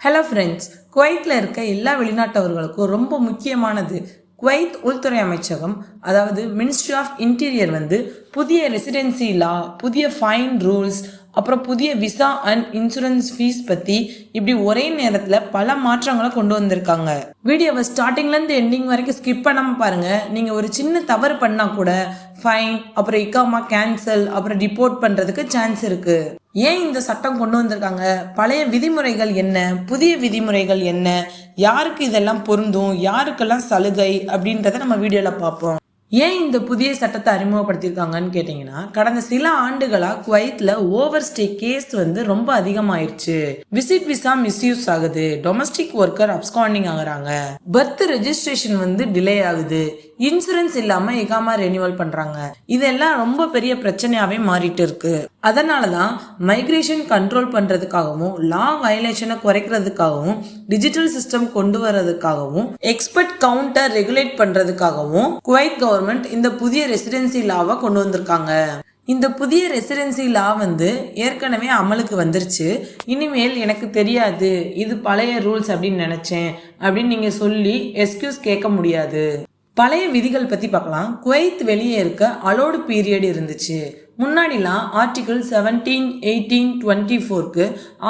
Hello friends குவைத்தில் இருக்க எல்லா வெளிநாட்டவர்களுக்கும் ரொம்ப முக்கியமானது குவைத் உள்துறை அமைச்சகம் அதாவது மினிஸ்ட்ரி ஆஃப் இன்டீரியர் வந்து புதிய ரெசிடென்சி லா புதிய ஃபைன் ரூல்ஸ் அப்புறம் புதிய விசா அண்ட் இன்சூரன்ஸ் ஃபீஸ் பற்றி இப்படி ஒரே நேரத்தில் பல மாற்றங்களை கொண்டு வந்திருக்காங்க. வீடியோவை ஸ்டார்டிங்லேருந்து எண்டிங் வரைக்கும் ஸ்கிப் பண்ணாமல் பாருங்கள் நீங்கள் ஒரு சின்ன தவறு பண்ணால் கூட ஃபைன் அப்புறம் இக்காமா கேன்சல் அப்புறம் ரிப்போர்ட் பண்ணுறதுக்கு சான்ஸ் இருக்குது ஏன் இந்த சட்டம் கொண்டு வந்திருக்காங்க? பழைய விதிமுறைகள் என்ன? புதிய விதிமுறைகள் என்ன? யாருக்கு இதெல்லாம் பொருந்தும்? யாருக்கெல்லாம் சலுகை? அப்படின்றத நம்ம வீடியோவில் பார்ப்போம். ஏன் இந்த புதிய சட்டத்தை அறிமுகப்படுத்தியிருக்காங்கன்னு கேட்டிங்கன்னா கடந்த சில ஆண்டுகளாக குவைத்தில் ஓவர் ஸ்டே கேஸ் வந்து ரொம்ப அதிகமாயிருச்சு. விசிட் விசா மிஸ்யூஸ் ஆகுது. டொமஸ்டிக் ஒர்க்கர் அப்ஸ்காண்டிங் ஆகுறாங்க. பர்த் ரெஜிஸ்ட்ரேஷன் வந்து டிலே ஆகுது. இன்சூரன்ஸ் இல்லாம எகாமா ரெனியூவல் பண்றாங்க. இதெல்லாம் ரொம்ப பெரிய பிரச்சனையாவே மாறிட்டு இருக்கு. அதனால தான் மைக்ரேஷன் கண்ட்ரோல் பண்றதுக்காகவும் லா வயலேஷனை குறைக்கிறதுக்காகவும் டிஜிட்டல் சிஸ்டம் கொண்டு வர்றதுக்காகவும் எக்ஸ்பர்ட் கவுண்டர் ரெகுலேட் பண்றதுக்காகவும் குவைத் கவர்மெண்ட் இந்த புதிய ரெசிடென்சி லாவை கொண்டு வந்திருக்காங்க. இந்த புதிய ரெசிடென்சி லா வந்து ஏற்கனவே அமலுக்கு வந்துருச்சு. இனிமேல் எனக்கு தெரியாது. இது பழைய ரூல்ஸ் அப்படின்னு நினைச்சேன் அப்படின்னு நீங்க சொல்லி எஸ்கியூஸ் கேட்க முடியாது. பழைய விதிகள் பற்றி பார்க்கலாம். குவைத் வெளியே இருக்க அலோடு பீரியட் இருந்துச்சு. முன்னாடிலாம் ஆர்டிகிள் செவன்டீன் எயிட்டீன் டுவெண்ட்டி ஃபோர்க்கு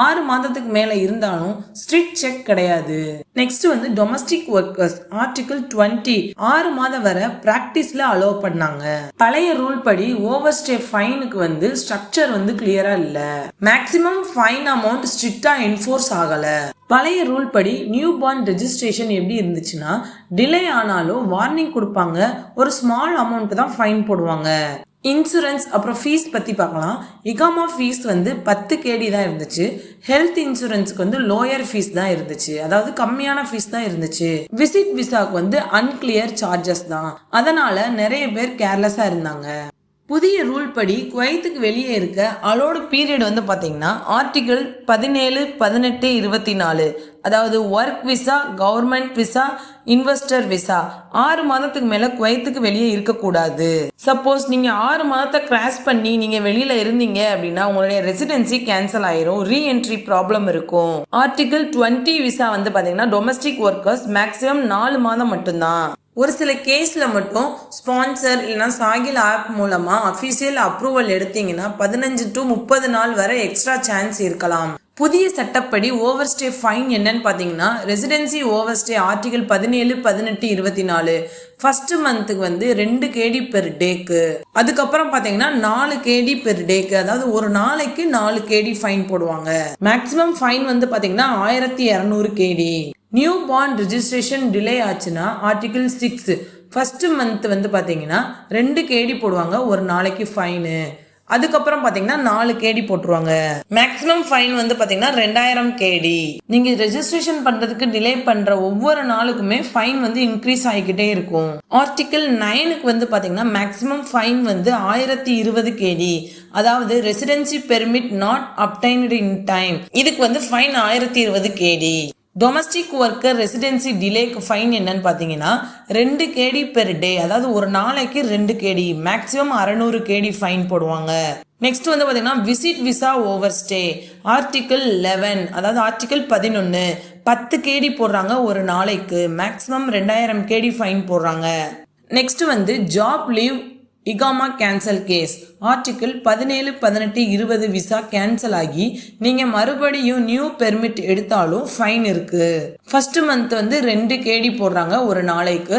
ஆறு மாதத்துக்கு மேலே இருந்தாலும் ஸ்ட்ரிக்ட் செக் கிடையாது. நெக்ஸ்ட் வந்து டொமஸ்டிக் ஒர்க்கர்ஸ் ஆர்டிகிள் டுவெண்ட்டி ஆறு மாதம் வரை ப்ராக்டிஸில் அலோவ் பண்ணாங்க. பழைய ரூல் படி ஓவர் ஸ்டே ஃபைனுக்கு வந்து ஸ்ட்ரக்சர் வந்து கிளியரா இல்ல. மேக்சிமம் ஃபைன் அமௌண்ட் ஸ்ட்ரிக்டா என்ஃபோர்ஸ் ஆகல. பழைய ரூல் படி நியூ பார்ன் ரெஜிஸ்ட்ரேஷன் எப்படி இருந்துச்சுன்னா டிலே ஆனாலும் வார்னிங் கொடுப்பாங்க. ஒரு ஸ்மால் அமௌண்ட் தான் ஃபைன் போடுவாங்க. இன்சூரன்ஸ் அப்புறம் ஃபீஸ் பற்றி பார்க்கலாம். இகாமா ஃபீஸ் வந்து பத்து கேடி தான் இருந்துச்சு. ஹெல்த் இன்சூரன்ஸுக்கு வந்து லோயர் ஃபீஸ் தான் இருந்துச்சு. அதாவது கம்மியான ஃபீஸ் தான் இருந்துச்சு. விசிட் விசாக்கு வந்து அன்கிளியர் சார்ஜஸ் தான். அதனால நிறைய பேர் கேர்லெஸ்ஸாக இருந்தாங்க. புதிய ரூல் படி குவைத்துக்கு வெளியே இருக்க அலோடு பீரியட் வந்து பார்த்தீங்கன்னா ஆர்டிகிள் பதினேழு பதினெட்டு இருபத்தி நாலு. அதாவது work visa government visa investor visa ஆறு மாதத்துக்கு மேலே குவைத்துக்கு வெளியே இருக்கக்கூடாது. சப்போஸ் நீங்கள் ஆறு மாதத்தை கிராஸ் பண்ணி நீங்கள் வெளியில் இருந்தீங்க அப்படின்னா உங்களுடைய ரெசிடென்சி கேன்சல் ஆயிரும். ரீஎன்ட்ரி ப்ராப்ளம் இருக்கும். ஆர்டிகிள் டுவெண்ட்டி விசா வந்து பார்த்தீங்கன்னா டொமஸ்டிக் ஒர்க்கர்ஸ் மேக்ஸிமம் நாலு மாதம் மட்டும்தான். ஒரு சில கேஸில் மட்டும் ஸ்பான்சர் இல்லைனா சாகில் ஆப் மூலமாக அஃபீஷியல் அப்ரூவல் எடுத்தீங்கன்னா பதினஞ்சு டு முப்பது நாள் வரை எக்ஸ்ட்ரா சான்ஸ் இருக்கலாம். புதிய சட்டப்படி ஓவர் ஸ்டே ஃபைன் என்னன்னு பார்த்தீங்கன்னா ரெசிடென்சி ஓவர் ஸ்டே ஆர்டிகல் பதினேழு பதினெட்டு இருபத்தி நாலு ஃபர்ஸ்ட் மந்த்துக்கு வந்து ரெண்டு கேடி பெர் டேக்கு அதுக்கப்புறம் பார்த்தீங்கன்னா நாலு கேடி பெர் டேக்கு அதாவது ஒரு நாளைக்கு நாலு கேடி ஃபைன் போடுவாங்க. மேக்ஸிமம் ஃபைன் வந்து பார்த்தீங்கன்னா ஆயிரத்தி இரநூறு KD new born registration delay ஆச்சுன்னா ஆர்டிகிள் சிக்ஸ் ஃபர்ஸ்ட் மந்த் வந்து பார்த்தீங்கன்னா ரெண்டு கேடி போடுவாங்க ஒரு நாளைக்கு ஃபைனு அதுக்கப்புறம் பார்த்தீங்கன்னா நாலு கேடி போட்டுருவாங்க. மேக்ஸிமம் ஃபைன் வந்து பார்த்தீங்கன்னா ரெண்டாயிரம் கேடி நீங்கள் ரெஜிஸ்ட்ரேஷன் பண்ணுறதுக்கு டிலே பண்ணுற ஒவ்வொரு நாளுக்குமே ஃபைன் வந்து இன்க்ரீஸ் ஆகிக்கிட்டே இருக்கும். ஆர்டிக்கிள் நைனுக்கு வந்து பார்த்தீங்கன்னா மேக்ஸிமம் ஃபைன் வந்து ஆயிரத்தி இருபது கேடி அதாவது residency permit not obtained in time இதுக்கு வந்து ஃபைன் ஆயிரத்தி இருபது கேடி டொமஸ்டிக் ஒர்க்கர் ரெசிடென்சி டிலேக்கு ஃபைன் என்னன்னு பார்த்தீங்கன்னா ரெண்டு கேடி பெர் டே அதாவது ஒரு நாளைக்கு ரெண்டு கேடி மேக்ஸிமம் அறநூறு கேடி ஃபைன் போடுவாங்க. நெக்ஸ்ட் வந்து பார்த்தீங்கன்னா visit visa overstay article eleven அதாவது ஆர்டிக்கிள் பதினொன்று பத்து கேடி போடுறாங்க ஒரு நாளைக்கு மேக்ஸிமம் ரெண்டாயிரம் கேடி ஃபைன் போடுறாங்க. நெக்ஸ்ட் வந்து ஜாப் லீவ் இகாமா கேன்சல் கேஸ் ஆர்டிக்கிள் பதினேழு பதினெட்டு இருபது விசா கேன்சல் ஆகி நீங்கள் மறுபடியும் நியூ பெர்மிட் எடுத்தாலும் ஃபைன் இருக்கு. ஃபர்ஸ்ட் மந்த் வந்து ரெண்டு கேடி போடுறாங்க ஒரு நாளைக்கு.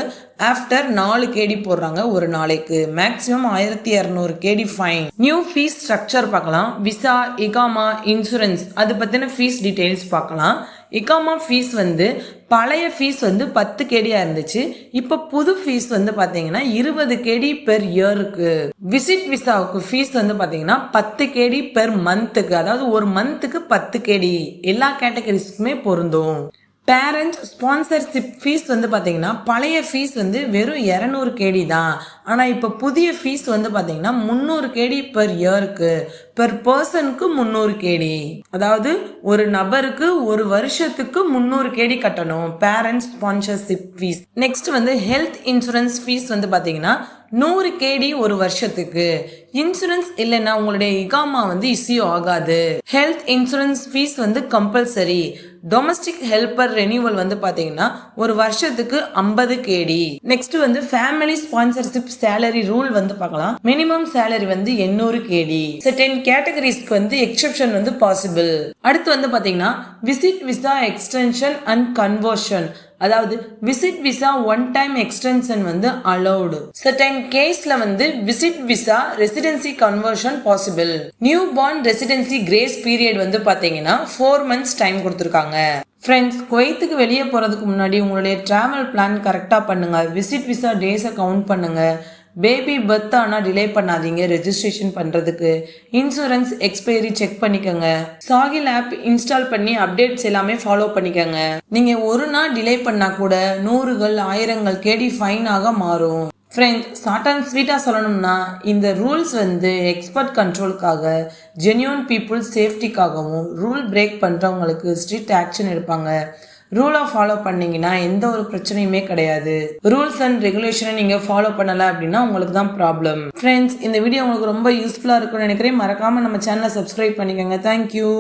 ஆஃப்டர் நாலு கேடி போடுறாங்க ஒரு நாளைக்கு. மேக்ஸிமம் ஆயிரத்தி இரநூறு KD fine new fees structure பார்க்கலாம். விசா இகாமா இன்சூரன்ஸ் அது பற்றின ஃபீஸ் டீட்டெயில்ஸ் பார்க்கலாம். இக்காமா ஃபீஸ் வந்து பழைய ஃபீஸ் வந்து பத்து கேடியாக இருந்துச்சு. இப்போ புது ஃபீஸ் வந்து பார்த்தீங்கன்னா இருபது கேடி பெர் இயருக்கு விசிட் விசாவுக்கு ஃபீஸ் வந்து பார்த்தீங்கன்னா பத்து கேடி பெர் மந்த்துக்கு அதாவது ஒரு மந்த்துக்கு பத்து கேடி. எல்லா கேட்டகரிஸ்க்குமே பொருந்தும். பேரண்ட்ஸ் ஸ்பான்சர்ஷிப் ஃபீஸ் வந்து பார்த்தீங்கன்னா பழைய ஃபீஸ் வந்து வெறும் இரநூறு கேடி தான். ஆனால் இப்போ புதிய ஃபீஸ் வந்து பார்த்தீங்கன்னா முந்நூறு கேடி பெர் இயருக்கு பெர் பர்சனுக்கு முந்நூறு கேடி அதாவது ஒரு நபருக்கு ஒரு வருஷத்துக்கு முந்நூறு கேடி கட்டணும் பேரண்ட்ஸ் ஸ்பான்சர்ஷிப் ஃபீஸ் நெக்ஸ்ட் வந்து ஹெல்த் இன்சூரன்ஸ் ஃபீஸ் வந்து பார்த்தீங்கன்னா நூறு கேடி ஒரு வருஷத்துக்கு. இன்சூரன்ஸ் இல்லைன்னா உங்களுடைய இகாமா வந்து இஸ்யூ ஆகாது. ஹெல்த் இன்சூரன்ஸ் ஃபீஸ் வந்து கம்பல்சரி டொமஸ்டிக் ஹெல்ப்பர் ரெனியூவல் வந்து பார்த்தீங்கன்னா ஒரு வருஷத்துக்கு ஐம்பது கேடி. நெக்ஸ்ட் வந்து ஃபேமிலி ஸ்பான்சர்ஷிப் சேலரி ரூல் வந்து பார்க்கலாம். மினிமம் சேலரி வந்து எண்ணூறு கேடி. டென் கேட்டகரிஸ்க்கு வந்து எக்ஸெப்ஷன் வந்து பாசிபிள் அடுத்து வந்து பார்த்தீங்கன்னா visit visa extension and conversion அதாவது visit visa one time extension வந்து அலௌடு சர்டன் கேஸ்ல வந்து visit visa residency conversion possible new born residency grace period வந்து பாத்தீங்கன்னா ஃபோர் மந்த்ஸ் டைம் கொடுத்துருக்காங்க. ஃப்ரெண்ட்ஸ் குவைத்துக்கு வெளியே போகிறதுக்கு முன்னாடி உங்களுடைய ட்ராவல் பிளான் கரெக்டாக பண்ணுங்க. விசிட் விசா டேஸை கவுண்ட் பண்ணுங்க. பேபி பர்த் ஆனால் டிலே பண்ணாதீங்க. ரெஜிஸ்ட்ரேஷன் பண்ணுறதுக்கு இன்சூரன்ஸ் எக்ஸ்பைரி செக் பண்ணிக்கோங்க. சாகில் ஆப் இன்ஸ்டால் பண்ணி அப்டேட்ஸ் எல்லாமே ஃபாலோ பண்ணிக்கோங்க. நீங்கள் ஒரு நாள் டிலே பண்ணால் கூட நூறுகள் ஆயிரங்கள் கேடி ஃபைனாக மாறும். ஃப்ரெண்ட்ஸ் ஷார்ட் அண்ட் ஸ்வீட்டாக சொல்லணும்னா இந்த ரூல்ஸ் வந்து எக்ஸ்பர்ட் கண்ட்ரோலுக்காக ஜென்யூன் பீப்புள் சேஃப்டிக்காகவும் ரூல் பிரேக் பண்ணுறவங்களுக்கு ஸ்ட்ரிக்ட் ஆக்ஷன் எடுப்பாங்க. ரூலை ஃபாலோ பண்ணீங்கன்னா எந்த ஒரு பிரச்சனையுமே கிடையாது. ரூல்ஸ் அண்ட் ரெகுலேஷனை நீங்கள் ஃபாலோ பண்ணல அப்படின்னா உங்களுக்கு தான் ப்ராப்ளம் ஃப்ரெண்ட்ஸ் இந்த வீடியோ உங்களுக்கு ரொம்ப யூஸ்ஃபுல்லாக இருக்கும்னு நினைக்கிறேன். மறக்காமல் நம்ம சேனலை சப்ஸ்கிரைப் பண்ணிக்கோங்க. தேங்க்யூ